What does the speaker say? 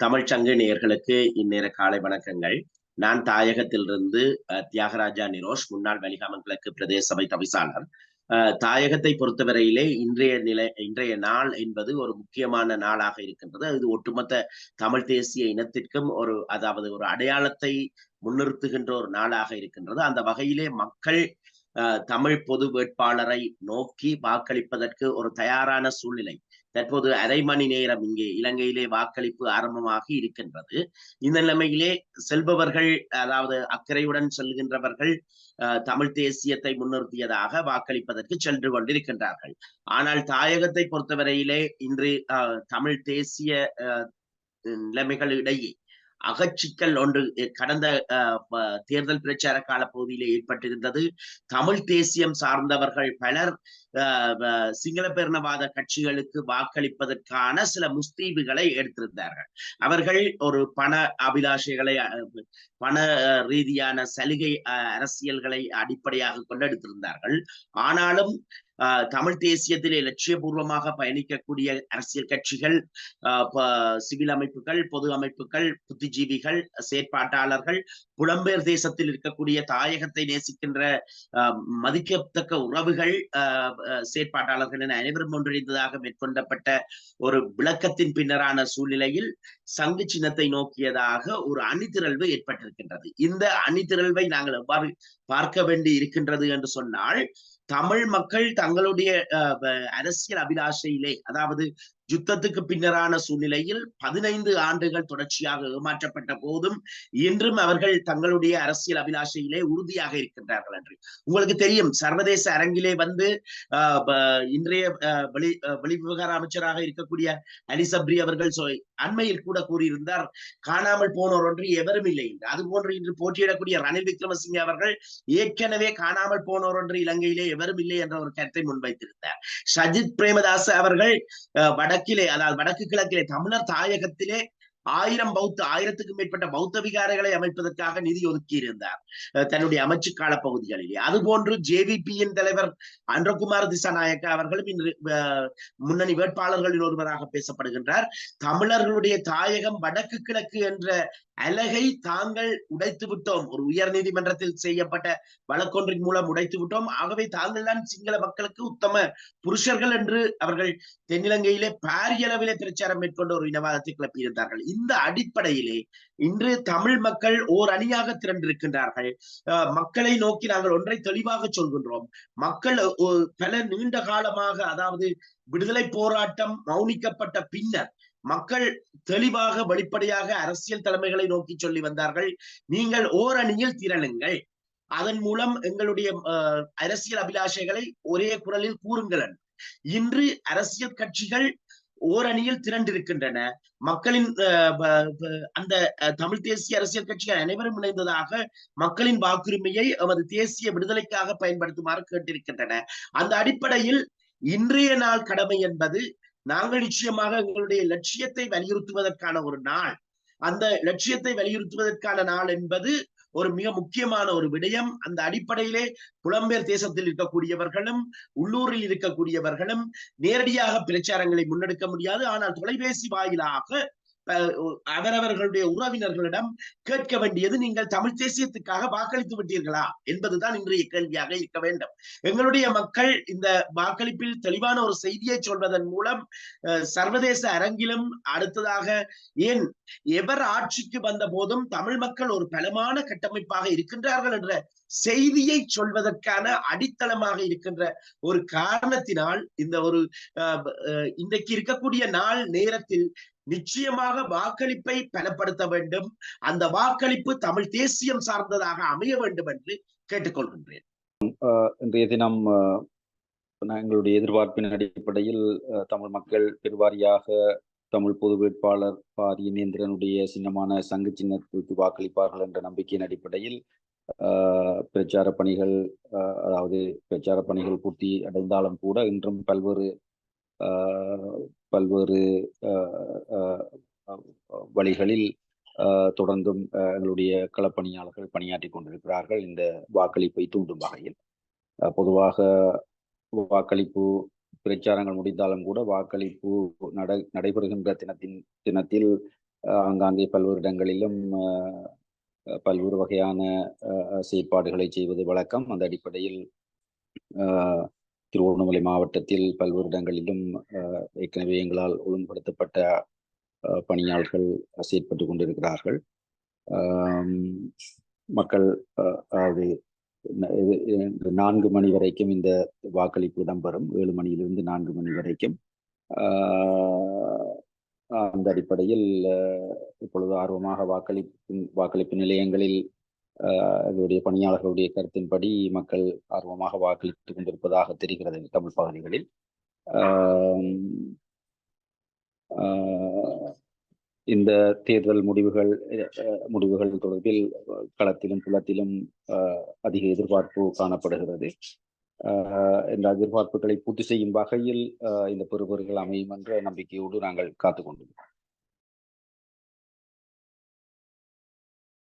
தமிழ் நேயர்களுக்கு இந்நேர காலை வணக்கங்கள். நான் தாயகத்திலிருந்து அஹ், தியாகராஜா நிரோஷ் முன்னாள் வலிகாமன் கிழக்கு பிரதேச சபை தவிசாளர். தாயகத்தை பொறுத்தவரையிலே இன்றைய நிலை இன்றைய நாள் என்பது ஒரு முக்கியமான நாளாக இருக்கின்றது. இது ஒட்டுமொத்த தமிழ் தேசிய இனத்திற்கும் ஒரு அதாவது ஒரு அடையாளத்தை முன்னிறுத்துகின்ற ஒரு நாளாக இருக்கின்றது. அந்த வகையிலே மக்கள் தமிழ் பொது வேட்பாளரை நோக்கி வாக்களிப்பதற்கு ஒரு தயாரான சூழ்நிலை. தற்போது அரை மணி நேரம் இங்கே இலங்கையிலே வாக்களிப்பு ஆரம்பமாகி இருக்கின்றது. இந்த நிலைமையிலே செல்பவர்கள் அதாவது அக்கறையுடன் செல்கின்றவர்கள் அஹ், தமிழ் தேசியத்தை முன்னிறுத்தியதாக வாக்களிப்பதற்கு சென்று கொண்டிருக்கின்றார்கள். ஆனால் தாயகத்தை பொறுத்தவரையிலே இன்று அஹ், தமிழ் தேசிய அஹ், நிலைமைகளிடையே அகச்சிக்கல் ஒன்று கடந்த அஹ், தேர்தல் பிரச்சார கால பகுதியிலே ஏற்பட்டிருந்தது. தமிழ் தேசியம் சார்ந்தவர்கள் பலர் அஹ், சிங்கள பேரினவாத கட்சிகளுக்கு வாக்களிப்பதற்கான சில முஸ்தீபுகளை எடுத்திருந்தார்கள். அவர்கள் ஒரு பண அபிலாஷைகளை அஹ், பண ரீதியான சலுகை அஹ், அரசியல்களை அடிப்படையாக கொண்டு எடுத்திருந்தார்கள். ஆனாலும் தமிழ் தேசியத்திலே லட்சியபூர்வமாக பயணிக்கக்கூடிய அரசியல் கட்சிகள் அஹ், சிவில் அமைப்புகள் பொது அமைப்புகள் புத்திஜீவிகள் செயற்பாட்டாளர்கள் புலம்பெயர் தேசத்தில் இருக்கக்கூடிய தாயகத்தை நேசிக்கின்ற அஹ், மதிக்கத்தக்க உறவுகள் அஹ், செயற்பாட்டாளர்கள் என அனைவரும் ஒன்றிணைந்ததாக மேற்கொள்ளப்பட்ட ஒரு விளக்கத்தின் பின்னரான சூழ்நிலையில் சங்கு சின்னத்தை நோக்கியதாக ஒரு அணிதிரள்வு ஏற்பட்டிருக்கின்றது. இந்த அணிதிரள்வை நாங்கள் எவ்வாறு பார்க்க வேண்டி இருக்கின்றது என்று சொன்னால் தமிழ் மக்கள் தங்களுடைய அரசியல் அபிலாஷையிலே அதாவது யுத்தத்துக்கு பின்னரான சூழ்நிலையில் பதினைந்து ஆண்டுகள் தொடர்ச்சியாக ஏமாற்றப்பட்ட போதும் இன்றும் அவர்கள் தங்களுடைய அரசியல் அபிலாஷையிலே உறுதியாக இருக்கின்றார்கள் என்று. உங்களுக்கு தெரியும் சர்வதேச அரங்கிலே வந்து ஆஹ் இன்றைய ஆஹ் வெளி ஆஹ் வெளிவிவகார அமைச்சராக இருக்கக்கூடிய அலிசப்ரி அவர்கள் சொ- அண்மையில் கூட கூறியிருந்தார் காணாமல் போனோர் ஒன்று எவரும் இல்லை என்று. அது போன்று இன்று போட்டியிடக்கூடிய ரணில் விக்ரமசிங்கே அவர்கள் ஏற்கனவே காணாமல் போனோர் ஒன்று இலங்கையிலே எவரும் இல்லை என்ற ஒரு கருத்தை முன்வைத்திருந்தார். சஜித் பிரேமதாஸ் அவர்கள் வட வடக்கிலே அதாவது வடக்கு கிழக்கிலே தமிழர் தாயகத்திலே ஆயிரம் பௌத்த ஆயிரத்துக்கும் மேற்பட்ட பௌத்த விகாரைகளை அமைப்பதற்காக நிதி ஒதுக்கியிருந்தார் அஹ், தன்னுடைய அமைச்சு கால பகுதிகளிலே. அதுபோன்று ஜேவிபியின் தலைவர் அன்றகுமார் திசாநாயக்கா அவர்களும் இன்று முன்னணி வேட்பாளர்களில் ஒருவராக பேசப்படுகின்றார். தமிழர்களுடைய தாயகம் வடக்கு கிழக்கு என்ற அலகை தாங்கள் உடைத்து விட்டோம். ஒரு உயர் நீதிமன்றத்தில் செய்யப்பட்ட வழக்கொன்றின் மூலம் உடைத்து விட்டோம். ஆகவே தாங்கள் தான் சிங்கள மக்களுக்கு உத்தம புருஷர்கள் என்று அவர்கள் தென்னிலங்கையிலே பாரிய அளவிலே பிரச்சாரம் மேற்கொண்ட ஒரு இனவாதத்தை கிளப்பியிருந்தார்கள் இந்த அடிப்படையிலே இன்று தமிழ் மக்கள் ஓர் அணியாக திரண்டிருக்கின்றார்கள். அஹ் மக்களை நோக்கி நாங்கள் ஒன்றை தெளிவாக சொல்கின்றோம். மக்கள் பல நீண்ட காலமாக அதாவது விடுதலை போராட்டம் மௌனிக்கப்பட்ட பின்னர் மக்கள் தெளிவாக வெளிப்படையாக அரசியல் தலைமைகளை நோக்கி சொல்லி வந்தார்கள். நீங்கள் ஓர் அணியில் திரளுங்கள். அதன் மூலம் எங்களுடைய அஹ், அரசியல் அபிலாஷைகளை ஒரே குரலில் கூறுங்கள் இன்று அரசியல் கட்சிகள் ஓரணியில் திரண்டிருக்கின்றன. மக்களின் அஹ், அந்த தமிழ் தேசிய அரசியல் கட்சிகள் அனைவரும் இணைந்ததாக மக்களின் வாக்குரிமையை எமது தேசிய விடுதலைக்காக பயன்படுத்துமாறு கேட்டிருக்கின்றன. அந்த அடிப்படையில் இன்றைய நாள் கடமை என்பது நாங்கள் நிச்சயமாக எங்களுடைய லட்சியத்தை வலியுறுத்துவதற்கான ஒரு நாள். அந்த லட்சியத்தை வலியுறுத்துவதற்கான நாள் என்பது ஒரு மிக முக்கியமான ஒரு விடயம். அந்த அடிப்படையிலே புலம்பெயர் தேசத்தில் இருக்கக்கூடியவர்களும் உள்ளூரில் இருக்கக்கூடியவர்களும் நேரடியாக பிரச்சாரங்களை முன்னெடுக்க முடியாது. ஆனால் தொலைபேசி வாயிலாக அவரவர்களுடைய உறவினர்களிடம் கேட்க வேண்டியது நீங்கள் தமிழ் தேசியத்துக்காக வாக்களித்து விட்டீர்களா? என்பதுதான் இன்றைய கேள்வியாக இருக்க வேண்டும். எங்களுடைய மக்கள் இந்த வாக்களிப்பில் தெளிவான ஒரு செய்தியை சொல்வதன் மூலம் சர்வதேச அரங்கிலும் அடுத்ததாக ஏன் எவர் ஆட்சிக்கு வந்த போதும் தமிழ் மக்கள் ஒரு பலமான கட்டமைப்பாக இருக்கின்றார்கள் என்ற செய்தியை சொல்வதற்கான அடித்தளமாக இருக்கின்ற ஒரு காரணத்தினால் இந்த ஒரு அஹ், இன்றைக்கு இருக்கக்கூடிய நாள் நேரத்தில் நிச்சயமாக வாக்களிப்பை பலப்படுத்த வேண்டும். அந்த வாக்களிப்பு தமிழ் தேசியம் சார்ந்ததாக அமைய வேண்டும் என்று கேட்டுக்கொள்கின்றேன். இன்றைய தினம் எங்களுடைய எதிர்பார்ப்பின் அடிப்படையில் தமிழ் மக்கள் பெருவாரியாக தமிழ் பொது வேட்பாளர் பாரி இனேந்திரனுடைய சின்னமான சங்கு சின்னத்துக்கு வாக்களிப்பார்கள் என்ற நம்பிக்கையின் அடிப்படையில் பிரச்சார பணிகள் அதாவது பிரச்சார பணிகள் பூர்த்தி அடைந்தாலும் கூட இன்றும் பல்வேறு பல்வேறு வழிகளில் அஹ், தொடர்ந்தும் அஹ், எங்களுடைய களப்பணியாளர்கள் பணியாற்றி கொண்டிருக்கிறார்கள். இந்த வாக்களிப்பை தூண்டும் வகையில். பொதுவாக வாக்களிப்பு பிரச்சாரங்கள் முடிந்தாலும் கூட வாக்களிப்பு நட நடைபெறுகின்ற தினத்தின் தினத்தில் ஆங்காங்கே பல்வேறு இடங்களிலும் பல்வேறு வகையான செயற்பாடுகளை செய்வது வழக்கம். அந்த அடிப்படையில் திருவண்ணாமலை மாவட்டத்தில் பல்வேறு இடங்களிலும் ஏற்கனவே எங்களால் ஒழுங்குபடுத்தப்பட்ட பணியாளர்கள் செயற்பட்டு கொண்டிருக்கிறார்கள். மக்கள் அதாவது நான்கு மணி வரைக்கும் இந்த வாக்களிப்பு இடம்பெறும். ஏழு மணியிலிருந்து நான்கு மணி வரைக்கும். அந்த அடிப்படையில் இப்பொழுது ஆர்வமாக வாக்களிப்பு வாக்களிப்பு நிலையங்களில் அதனுடைய பணியாளர்களுடைய கருத்தின்படி மக்கள் ஆர்வமாக வாக்களித்துக் கொண்டிருப்பதாக தெரிகிறது தமிழ் பகுதிகளில். இந்த தேர்தல் முடிவுகள் முடிவுகள் தொடர்பில் களத்திலும் புலத்திலும் அதிக எதிர்பார்ப்பு காணப்படுகிறது. இந்த எதிர்பார்ப்புகளை பூர்த்தி செய்யும் வகையில் இந்த பெறுபொருள்கள் அமையும் என்ற நம்பிக்கையோடு நாங்கள் காத்துக்கொண்டிருக்கிறோம்